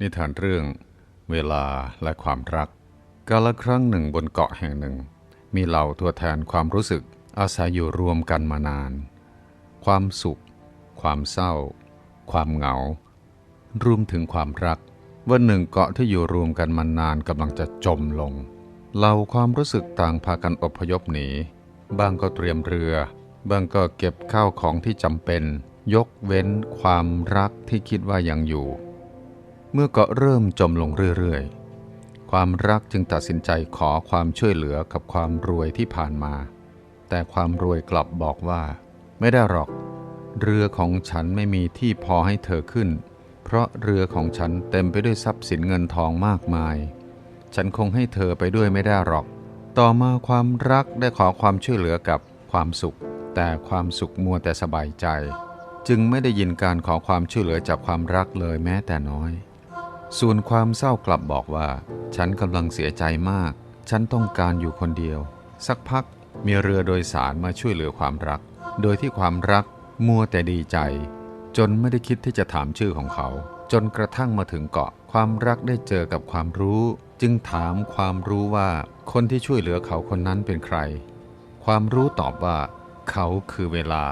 นิทานเรื่องเวลาและความรัก กาลครั้งหนึ่งบนเกาะแห่งหนึ่ง มีเหล่าตัวแทนความรู้สึกอาศัยอยู่รวมกันมานาน ความสุข ความเศร้า ความเหงารวมถึงความรักวันหนึ่งเกาะที่อยู่รวมกันมานานกำลังจะจมลง เหล่าความรู้สึกต่างพากันอพยพหนี บางก็เตรียมเรือ บางก็เก็บข้าวของที่จำเป็น ยกเว้นความรักที่คิดว่ายังอยู่ มื่อเกาะเริ่มจมลงเรื่อยๆ ความรักจึงตัดสินใจขอความช่วยเหลือกับความรวยที่ผ่านมา แต่ความรวยกลับบอกว่า ไม่ได้หรอก เรือของฉันไม่มีที่พอให้เธอขึ้น เพราะเรือของฉันเต็มไปด้วยทรัพย์สินเงินทองมากมาย ฉันคงให้เธอไปด้วยไม่ได้หรอก ต่อมาความรักได้ขอความช่วยเหลือกับความสุข แต่ความสุขมัวแต่สบายใจ จึงไม่ได้ยินการขอความช่วยเหลือจากความรักเลยแม้แต่น้อย ส่วนความเศร้ากลับบอกว่า ฉันกำลังเสียใจมาก ฉันต้องการอยู่คนเดียว สักพักมีเรือโดยสารมาช่วยเหลือความรัก โดยที่ความรักมัวแต่ดีใจ จนไม่ได้คิดที่จะถามชื่อของเขา จนกระทั่งมาถึงเกาะ ความรักได้เจอกับความรู้ จึงถามความรู้ว่าคนที่ช่วยเหลือเขาคนนั้นเป็นใคร ความรู้ตอบว่า เขาคือเวลา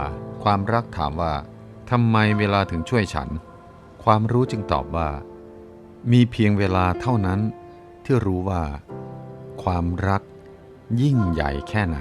ความรักถามว่าทำไมเวลาถึงช่วยฉัน ความรู้จึงตอบว่า มีเพียงเวลาเท่านั้นที่รู้ว่า ความรักยิ่งใหญ่แค่ไหน